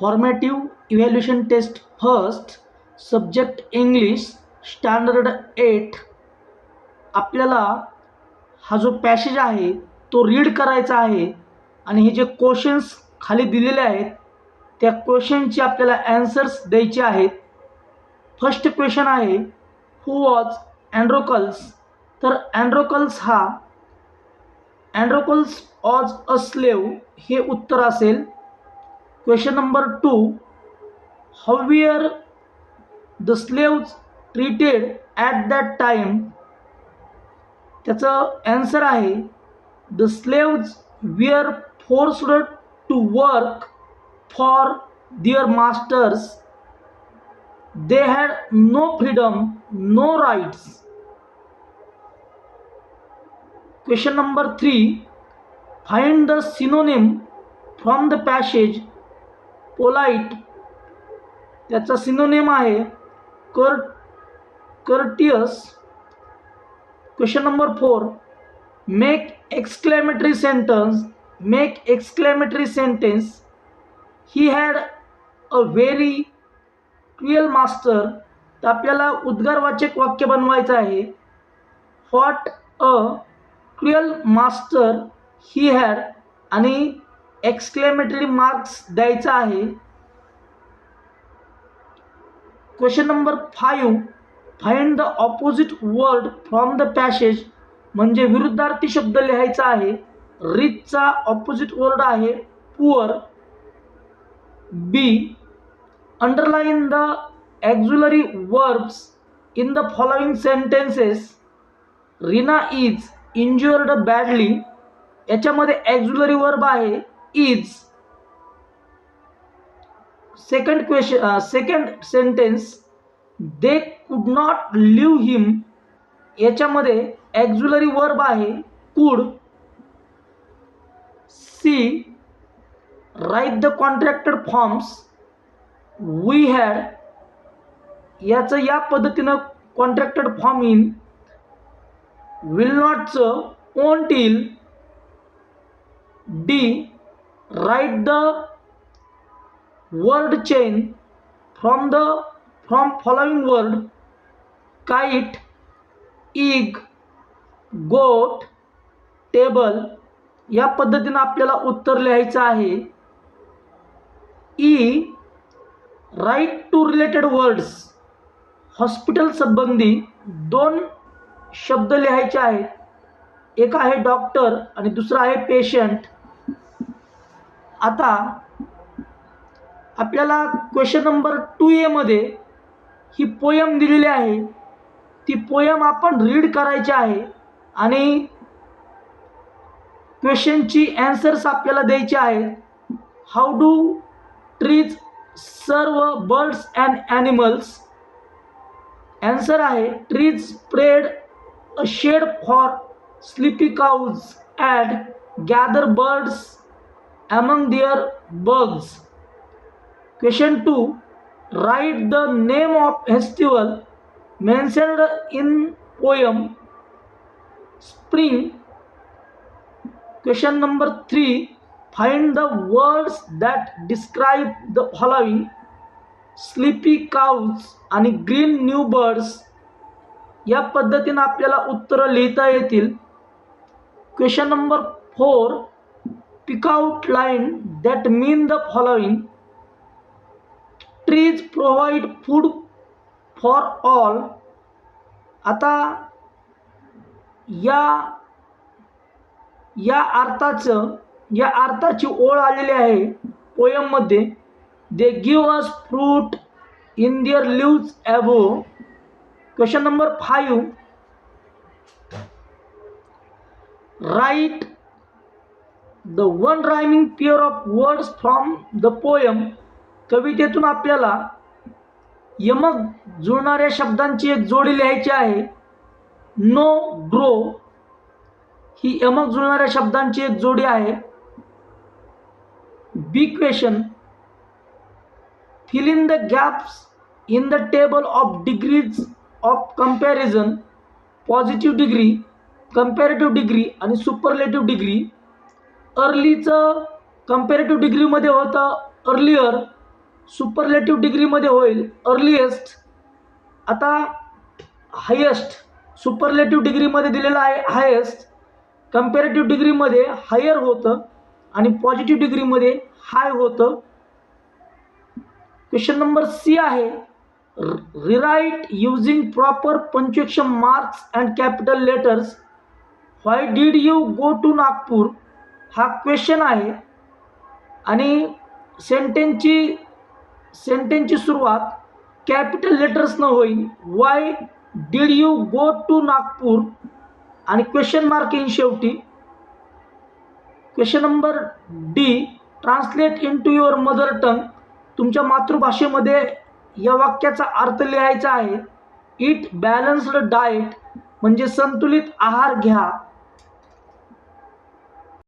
Formative evaluation test first subject English standard eight आपल्याला हा जो पॅसेज आहे तो रीड करायचा आहे. आणि हे जे क्वेश्चन्स खाली दिलेले आहेत त्या क्वेश्चनचे आपल्याला ॲन्सर्स द्यायचे आहेत. फर्स्ट क्वेश्चन आहे हू वॉज अँड्रोकल्स तर अँड्रोकल्स हा अँड्रोकल्स ऑज अ स्लेव हे उत्तर असेल. Question number two how were the slaves treated at that time त्याचं ॲन्सर आहे the slaves were forced to work for their masters they had no freedom no rights question number three find the synonym from the passage polite त्याचा synonym आहे कर courteous. Question number four. Make exclamatory sentence make exclamatory sentence he had a very cruel master तर आपल्याला उद्गारवाचक वाक्य बनवायचं आहे. What a cruel master he had आणि एक्सक्लेमेटरी मार्क्स द्यायचा आहे. Question number five find the opposite word from the passage म्हणजे विरुद्धार्थी शब्द लिहायचा आहे. रिचचा ऑपोजिट वर्ड आहे poor B underline the auxiliary verbs in the following sentences Reena is injured badly याच्यामध्ये ॲक्झुलरी वर्ब आहे. Is second question second sentence they could not leave him याच्यामध्ये ॲक्झुलरी वर्ब आहे could C write the contracted forms we had याचं या पद्धतीनं contracted form in will नॉटचं on till D write the word chain from the from following word kite egg goat table या पद्धतीनं आपल्याला उत्तर लिहायचं आहे. E write two related words hospital संबंधी दोन शब्द लिहायचे आहेत. एक आहे डॉक्टर आणि दुसरा आहे पेशंट आता आपल्याला क्वेश्चन नंबर टू एमध्ये ही पोयम दिलेली आहे. ती पोयम आपण रीड करायची आहे आणि क्वेश्चनची ॲन्सर्स आपल्याला द्यायची आहेत how do trees serve birds and animals answer आहे trees spread a shade for sleepy cows and gather birds among their bugs. Question 2. Write the name of festival mentioned in poem Spring. Question number 3. Find the words that describe the following sleepy cows आणि green new birds या पद्धतीनं आपल्याला उत्तरं लिहिता येतील question number four pick out line that mean the following. Trees provide food for all. आता या या अर्थाचं या अर्थाची ओळ आलेली आहे पोयममध्ये. They give us fruit in their leaves above question number five write the one rhyming pair of words from the poem कवितेतून आपल्याला यमक जुळणाऱ्या शब्दांची एक जोडी लिहायची आहे. नो ग्रो ही यमक जुळणाऱ्या शब्दांची एक जोडी आहे. B question fill in the gaps in the table of degrees of comparison positive degree comparative degree आणि सुपरलेटिव्ह डिग्री अर्लीचं कम्पेरेटिव्ह डिग्रीमध्ये होतं अर्लियर सुपरलेटिव्ह डिग्रीमध्ये होईल अर्लिएस्ट आता हायेस्ट सुपरलेटिव्ह डिग्रीमध्ये दिलेलं आहे हायेस्ट कम्पेरेटिव्ह डिग्रीमध्ये हायर होतं आणि पॉझिटिव्ह डिग्रीमध्ये हाय होतं. क्वेश्चन नंबर सी आहे rewrite using proper punctuation marks and capital letters why did you go to Nagpur हा क्वेश्चन आहे. आणि सेंटेन्सची सेंटेन्सची सुरुवात कॅपिटल लेटर्सनं होईल. Why did you go to Nagpur आणि क्वेश्चन मार्क येईन शेवटी. Question number D translate into your mother tongue तुमच्या मातृभाषेमध्ये या वाक्याचा अर्थ लिहायचा आहे. इट बॅलन्स्ड डाएट म्हणजे संतुलित आहार घ्या.